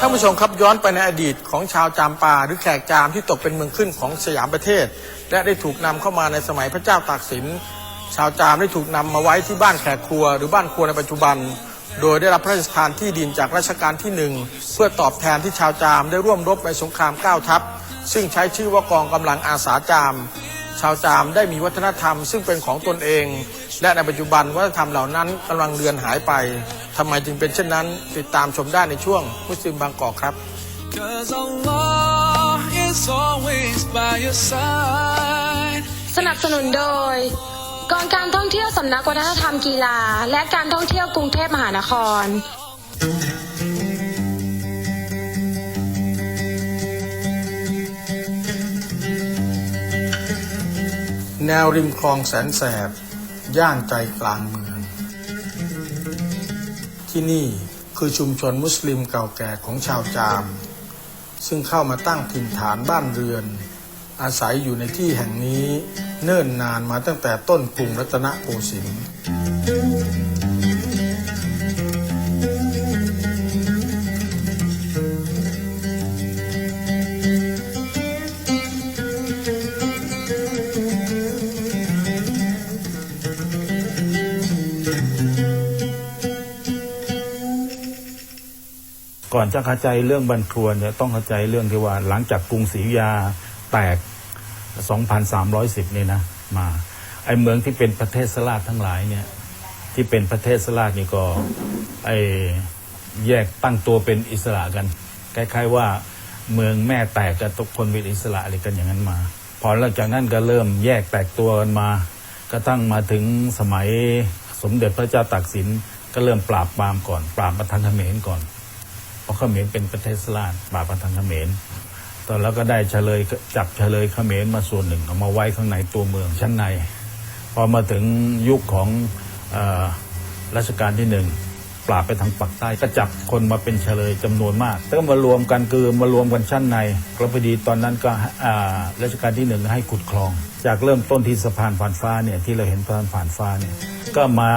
ท่านผู้ชมครับย้อนไปในอดีตของชาวจามปาหรือแขกจามที่ตกเป็นเมืองขึ้นของสยามประเทศ และได้ถูกนำเข้ามาในสมัยพระเจ้าตากสิน ชาวจามได้ถูกนำมาไว้ที่บ้านแขกครัว หรือบ้านครัวในปัจจุบัน โดยได้รับพระราชทานที่ดินจากรัชกาลที่หนึ่งเพื่อตอบแทนที่ชาวจามได้ร่วมรบในสงครามเก้าทัพ ซึ่งใช้ชื่อว่ากองกำลังอาสาจาม ชาวจามได้มีวัฒนธรรมซึ่งเป็นของตนเอง และในปัจจุบันวัฒนธรรมเหล่านั้นกำลังเลือนหายไป ทำไมจึงเป็นเช่นนั้น ติดตามชมได้ในช่วงมุสลิมบางกอกครับ Cause Allah is always by your side. สนับสนุนโดยกองการท่องเที่ยวสำนักวัฒนธรรมกีฬา และการท่องเที่ยวกรุงเทพมหานคร แนวริมคลองแสนแสบ ย่านใจกลางเมือง ที่นี่คือชุมชนมุสลิมเก่าแก่ของชาวจาม ซึ่งเข้ามาตั้งถิ่นฐานบ้านเรือน อาศัยอยู่ในที่แห่งนี้เนิ่นนานมาตั้งแต่ต้นกรุงรัตนโกสินทร์ ก่อนจะเข้าใจเรื่องบันครัวนเนี่ยต้องเข้าใจเรื่องที่ว่า หลังจากกรุงศรีอยุธยาแตก 2,310 นี่นะมาไอเมืองที่เป็นประเทศสลาดทั้งหลายเนี่ยที่เป็นประเทศสลาดนี่ก็ไอแยกตั้งตัวเป็นอิสระกันคล้ายๆว่าเมืองแม่แตกกันทุกคนเป็นอิสระอะไรกันอย่างนั้นมา พอหลังจากนั้นก็เริ่มแยกแตกตัวกันมากระทั่งมาถึงสมัยสมเด็จพระเจ้าตากสินก็เริ่มปราบปรามก่อน ปราบมาทางเขมรก่อน ราะเขมรเป็นประเทศสลาดปราบมาทางเขมรตอนแล้วก็ได้เฉลยจับเฉลยเขมรมาส่วนหนึ่งเอามาไว้ข้างในตัวเมืองชั้นใน พอมาถึงยุคของอรัชกาลที่หนึ่งปราบไปทางปักใต้ก็จับคนมาเป็นเฉลยจำนวนมากแล้วมารวมกันคือมารวมกันชั้นในแล้วพอดีตอนนั้นก็รัชกาลที่หนึ่งให้ขุดคลอง จากเริ่มต้นที่สะพานผ่านฟ้าเนี่ยที่เราเห็นสะพานผ่านฟ้าเนี่ยก็มา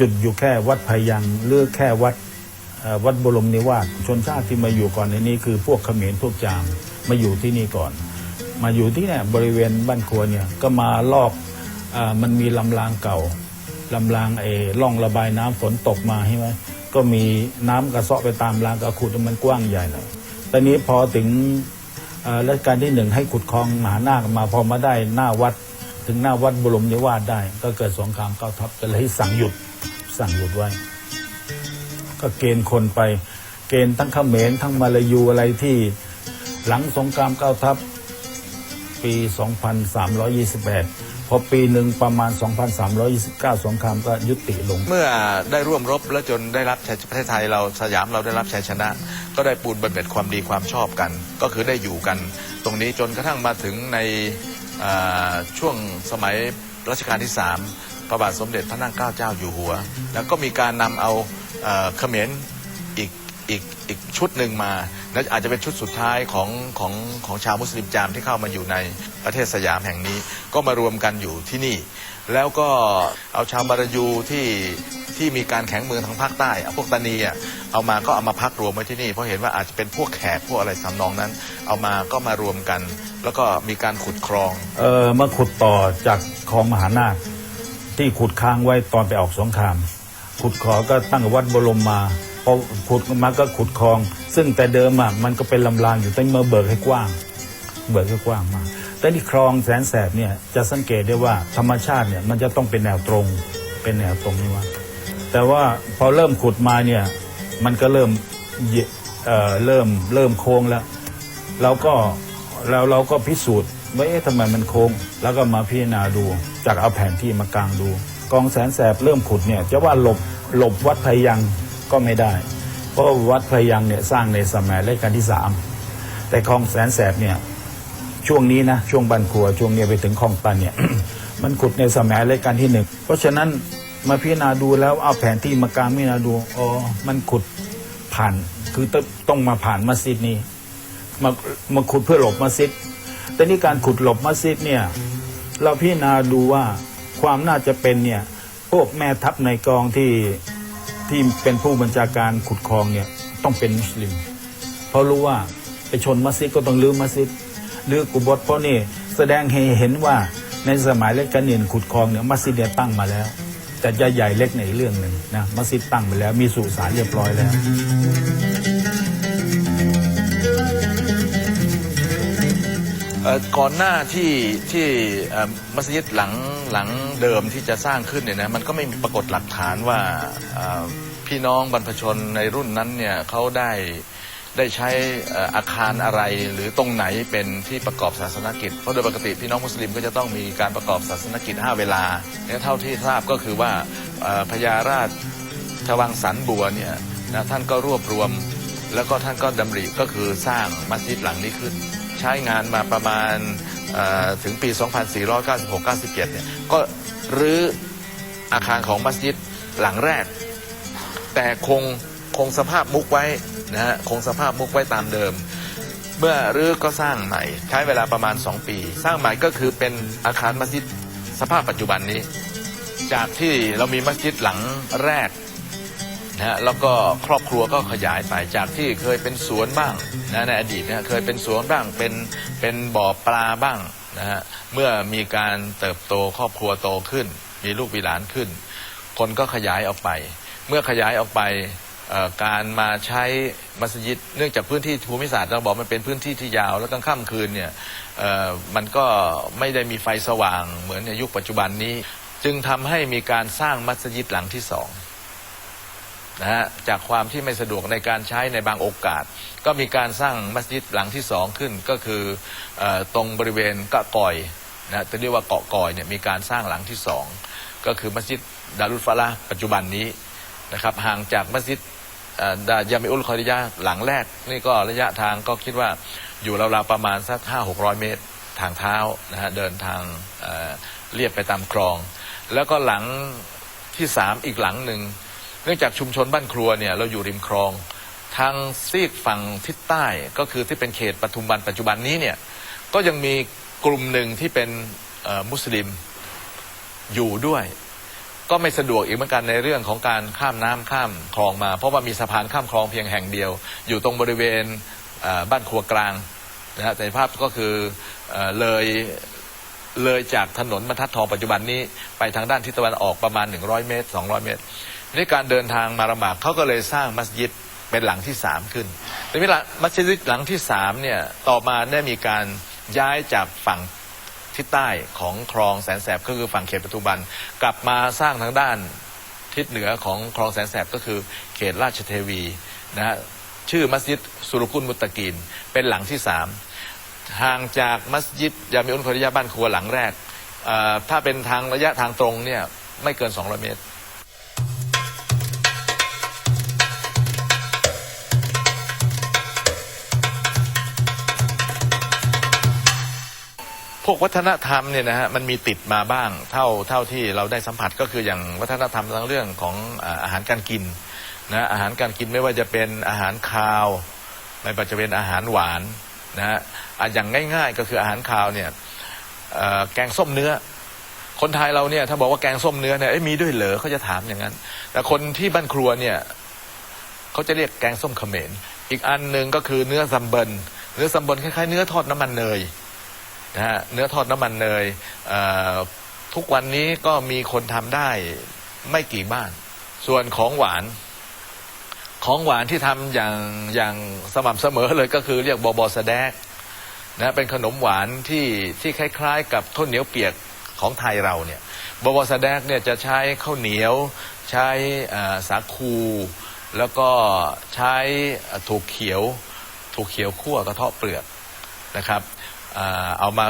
จุดอยู่แค่วัดพายังหรือแค่วัด วัดบรมนิวาสชนชาติที่มาอยู่ก่อนในนี้คือพวกเขมรพวกจามมาอยู่ที่นี่ก่อน มาอยู่ที่เนี่ยบริเวณบ้านครัวเนี่ยก็มาลอกอมันมีลำรางเก่าลำรางเอล่องระบายน้ำฝนตกมาใช่ไหมก็มีน้ำกระเซาะไปตามรางกระขุดมันกว้างใหญ่หน่อยตอนนี้พอถึงรัชกาลที่หนึ่งให้ขุดคลองมหานาคมาพอมาได้หน้าวัดถึงหน้าวัดบรมนิวาสได้ ก็เกิดสงครามเก้าทัพก็เลยสั่งหยุดสั่งหยุดไว้ ก็เกณฑ์คนไป เกณฑ์ทั้งเขมรทั้งมาลายูอะไรที่หลังสงครามเก้าทัพปี 2328 พอปีหนึ่งประมาณ 2329 สงครามก็ยุติลง เมื่อได้ร่วมรบและจนได้รับชัยประเทศไทยเราสยามเราได้รับชัยชนะ ก็ได้ปูนบำเหน็จความดีความชอบกัน ก็คือได้อยู่กัน ตรงนี้จนกระทั่งมาถึงในช่วงสมัยรัชกาลที่ 3 พระบาทสมเด็จพระนั่งเกล้าเจ้าอยู่หัว แล้วก็มีการนำเอาเอ่อเขมรอีกอีกอีกชุดหนึ่งมา และอาจจะเป็นชุดสุดท้ายของของของชาวมุสลิมจามที่เข้ามาอยู่ในประเทศสยามแห่งนี้ ก็มารวมกันอยู่ที่นี่ แล้วก็เอาชาวบารายูที่ที่มีการแข็งเมืองทางภาคใต้เอาพวกตานีอะเอามาก็เอามาพักรวมไว้ที่นี่ เพราะเห็นว่าอาจจะเป็นพวกแขกพวกอะไรทำนองนั้น เอามาก็มารวมกัน แล้วก็มีการขุดคลอง เออมาขุดต่อจากคลองมหานาค ที่ขุดค้างไว้ตอนไปออกสงคราม ขุดขอก็ตั้งวัดบรมมาพอขุดมาก็ขุดคลอง ซึ่งแต่เดิมอะมันก็เป็นลำรางอยู่แต่เมื่อเบิกให้กว้าง เบิกให้กว้างมาแต่นี่คลองแสนแสบเนี่ยจะสังเกตได้ว่าธรรมชาติเนี่ยมันจะต้องเป็นแนวตรง เป็นแนวตรงนี่ว่าแต่ว่าพอเริ่มขุดมาเนี่ยมันก็เริ่มเหยเอ่อเริ่มเริ่มโค้งแล้ว เราก็เราเราก็พิสูจน์ว่าเอ๊ะทำไมมันโค้ง แล้วก็มาพิจารณาดู จากเอาแผนที่มากางดู กองแสนแสบเริ่มขุดเนี่ยจะว่าหลบหลบวัดพยังก็ไม่ได้ เพราะวัดพยังเนี่ยสร้างในสมัยรัชกาลที่สามแต่คลองแสนแสบเนี่ยช่วงนี้นะช่วงบันครัวช่วงเนี้ยไปถึงคลองตันเนี่ยมันขุดในสมัยรัชกาลที่หนึ่งเพราะฉะนั้นมาพิจารณาดูแล้วเอาแผนที่มากางพิจารณาดูอ๋อมันขุดผ่านคือต้องต้องมาผ่านมัสยิดนี้มามาขุดเพื่อหลบมัสยิดแต่นี่การขุดหลบมัสยิดเนี่ย เราพิจารณาดูว่าความน่าจะเป็นเนี่ยพวกแม่ทัพในกองที่ที่เป็นผู้บัญชาการขุดคลองเนี่ยต้องเป็นมุสลิม เพราะรู้ว่าไปชนมัสยิดก็ต้องลื้อมัสยิดลื้อกุบสถ์เพราะนี่แสดงให้เห็นว่าในสมัยเล็กกันเนียนขุดคลองเนี่ยมัสยิดเนี่ยตั้งมาแล้ว แต่จะใหญ่เล็กในเรื่องหนึ่งนะมัสยิดตั้งไปแล้วมีสุสานเรียบร้อยแล้ว เอ่อก่อนหน้าที่ที่เอ่อมัสยิดหลังหลังเดิมที่จะสร้างขึ้นเนี่ยนะมันก็ไม่มีปรากฏหลักฐานว่าเอ่อพี่น้องบรรพชนในรุ่นนั้นเนี่ยเขาได้ได้ใช้เอ่ออาคารอะไรหรือตรงไหนเป็นที่ประกอบศาสนกิจ เพราะโดยปกติพี่น้องมุสลิมก็จะต้องมีการประกอบศาสนกิจ 5 เวลาเนี่ยเท่าที่ทราบก็คือว่าเอ่อพญาราชชวังสันบัวเนี่ยนะท่านก็รวบรวม แล้วก็ท่านก็ดำริก็คือสร้างมัสยิดหลังนี้ขึ้น ใช้งานมาประมาณเอ่อถึงปี 2496-97 เนี่ยก็รื้ออาคารของมัสยิดหลังแรก แต่คงคงสภาพมุกไว้นะฮะคงสภาพมุกไว้ตามเดิม เมื่อรื้อก็สร้างใหม่ ใช้เวลาประมาณ 2 ปี สร้างใหม่ก็คือเป็นอาคารมัสยิดสภาพปัจจุบันนี้ จากที่เรามีมัสยิดหลังแรก นะฮะแล้วก็ครอบครัวก็ขยายไปจากที่เคยเป็นสวนบ้างนะในอดีตเนี่ยเคยเป็นสวนบ้างเป็นเป็นบ่อปลาบ้างนะฮะเมื่อมีการเติบโตครอบครัวโตขึ้น มีลูกมีหลานขึ้น คนก็ขยายออกไป เมื่อขยายออกไปการมาใช้มัสยิดเนื่องจากพื้นที่ภูมิศาสตร์เราบอกมันเป็นพื้นที่ที่ยาวแล้วกลางค่ำคืนเนี่ยมันก็ไม่ได้มีไฟสว่างเหมือนในยุคปัจจุบันนี้ จึงทำให้มีการสร้างมัสยิดหลังที่สอง นะฮะจากความที่ไม่สะดวกในการใช้ในบางโอกาส ก็มีการสร้างมัสยิดหลังที่สองขึ้นก็คืออตรงบริเวณกะกอยนะจะเรียกว่าเกาะกอยเนี่ยมีการสร้างหลังที่สองก็คือมัสยิดดารุฟาละปัจจุบันนี้นะครับห่างจากมัสยิดดายามิอุลคอริยะห์หลังแรก นี่ก็ระยะทางก็คิดว่าอยู่ราวๆประมาณสักห้าหกร้อยเมตรทางเท้านะฮะเดินทางเเรียบไปตามคลอง แล้วก็หลังที่สามอีกหลังหนึ่ง เนื่องจากชุมชนบ้านครัวเนี่ยเราอยู่ริมคลอง ทางซีกฝั่งทิศใต้ก็คือที่เป็นเขตปทุมวันปัจจุบันนี้เนี่ยก็ยังมีกลุ่มหนึ่งที่เป็นมุสลิมอยู่ด้วย ก็ไม่สะดวกอีกเหมือนกันในเรื่องของการข้ามน้ำข้ามคลองมา เพราะว่ามีสะพานข้ามคลองเพียงแห่งเดียว อยู่ตรงบริเวณบ้านครัวกลางนะฮะแต่ภาพก็คือเอเลยเลยจากถนนบรรทัดทองปัจจุบันนี้ไปทางด้านทิศตะวันออกประมาณ 100 เมตร 200 เมตร นี่การเดินทางมาลำบากเขาก็เลยสร้างมัสยิดเป็นหลังที่สามขึ้นแต่เวลามัสยิดหลังที่สามเนี่ยต่อมาได้มีการย้ายจากฝั่งทิศใต้ของคลองแสนแสบก็คือฝั่งเขตปทุมวัน กลับมาสร้างทางด้านทิศเหนือของคลองแสนแสบก็คือเขตราชเทวีนะฮะชื่อมัสยิดสุรุกุลมุตตะกีนเป็นหลังที่สามห่างจากมัสยิดยามิอุลคอริยะบ้านครัวหลังแรก ถ้าเป็นทางระยะทางตรงเนี่ยไม่เกิน 200 เมตร พวกวัฒนธรรมเนี่ยนะฮะมันมีติดมาบ้างเท่าเท่าที่เราได้สัมผัสก็คืออย่างวัฒนธรรมทั้งเรื่องของอาหารการกินนะอาหารการกินไม่ว่าจะเป็นอาหารคาวไม่ว่าจะเป็นอาหารหวานนะฮะอะอย่างง่าย ๆ ก็คืออาหารคาวเนี่ยแกงส้มเนื้อ คนไทยเราเนี่ยถ้าบอกว่าแกงส้มเนื้อเนี่ยเอ้ยมีด้วยเหรอเขาจะถามอย่างนั้น แต่คนที่บ้านครัวเนี่ยเขาจะเรียกแกงส้มเขมรอีกอันหนึ่งก็คือเนื้อซัมเบิลเนื้อซัมเบิลคล้ายๆเนื้อทอดน้ำมันเนย นะฮะเนื้อทอดน้ำมันเนยเทุกวันนี้ก็มีคนทำได้ไม่กี่บ้าน ส่วนของหวาน ของหวานที่ทำอย่างอย่างสม่ำเสมอเลยก็คือเรียกบอบอสแดกนะเป็นขนมหวานที่ที่คล้าย ๆ กับข้าวเหนียวเปียกของไทยเราเนี่ยบอบอสแดกเนี่ยจะใช้ข้าวเหนียว ใช้สาคู แล้วก็ใช้ถั่วเขียวถั่วเขียวคั่วกระเทาะเปลือกนะครับ เอามา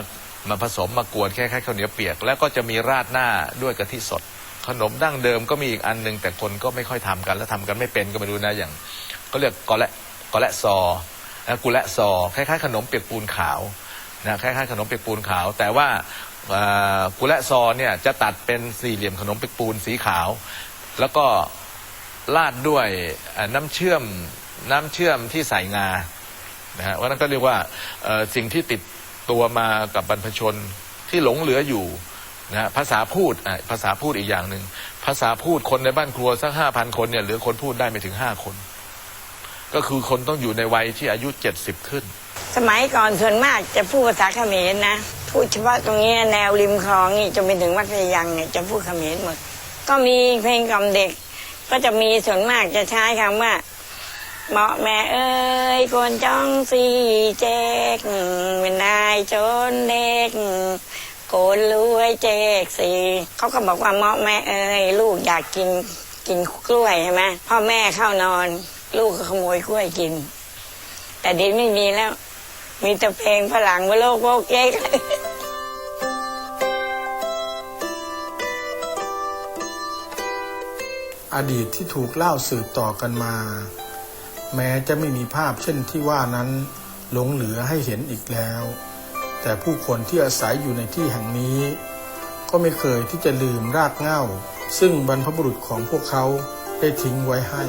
มาผสมมากวนแค่แค่ข้าวเหนียวเปียก แล้วก็จะมีราดหน้าด้วยกะทิสด ขนมดั้งเดิมก็มีอีกอันหนึ่งแต่คนก็ไม่ค่อยทำกัน แล้วทำกันไม่เป็นก็ไม่รู้นะอย่าง ก็เรียกกอและกอและซอนะกุละซอคล้ายๆขนมเปียกปูนขาวนะคล้ายๆขนมเปียกปูนขาว แต่ว่ากุละซอเนี่ยจะตัดเป็นสี่เหลี่ยมขนมเปียกปูนสีขาว แล้วก็ราดด้วยน้ำเชื่อมน้ำเชื่อมที่ใส่งานะฮะว่านั่นก็เรียกว่าสิ่งที่ติด ตัวมากับบรรพชนที่หลงเหลืออยู่นะภาษาพูดอะภาษาพูดอีกอย่างหนึ่งภาษาพูดคนในบ้านครัวสักห้าพันคนเนี่ยเหลือคนพูดได้ไม่ถึงห้าคน ก็คือคนต้องอยู่ในวัยที่อายุ70ขึ้น สมัยก่อนส่วนมากจะพูดภาษาเขมรนะพูดเฉพาะตรงนี้แนวริมคลองนี่จนไปถึงวัดพยังเนี่ยจะพูดเขมรหมด ก็มีเพลงกล่อมเด็ก ก็จะมีส่วนมากจะใช้คำว่า เหมาะแม่เอ้ยคนจ้องสีเจ๊กเป็นนายโจนเด็กโกนรวยเจ๊กสีเขาก็บอกว่าเหมาะแม่เอ้ยลูกอยากกินกินกล้วยใช่ไหมพ่อแม่เข้านอน ลูกก็ขโมยกล้วยกิน แต่เดี๋ยวนี้ไม่มีแล้ว มีแต่เพลงฝรั่งว่าโลกโวกเก๊กอดีตที่ถูกเล่าสืบต่อกันมา แม้จะไม่มีภาพเช่นที่ว่านั้นหลงเหลือให้เห็นอีกแล้ว แต่ผู้คนที่อาศัยอยู่ในที่แห่งนี้ ก็ไม่เคยที่จะลืมรากเหง้า ซึ่งบรรพบุรุษของพวกเขาได้ทิ้งไว้ให้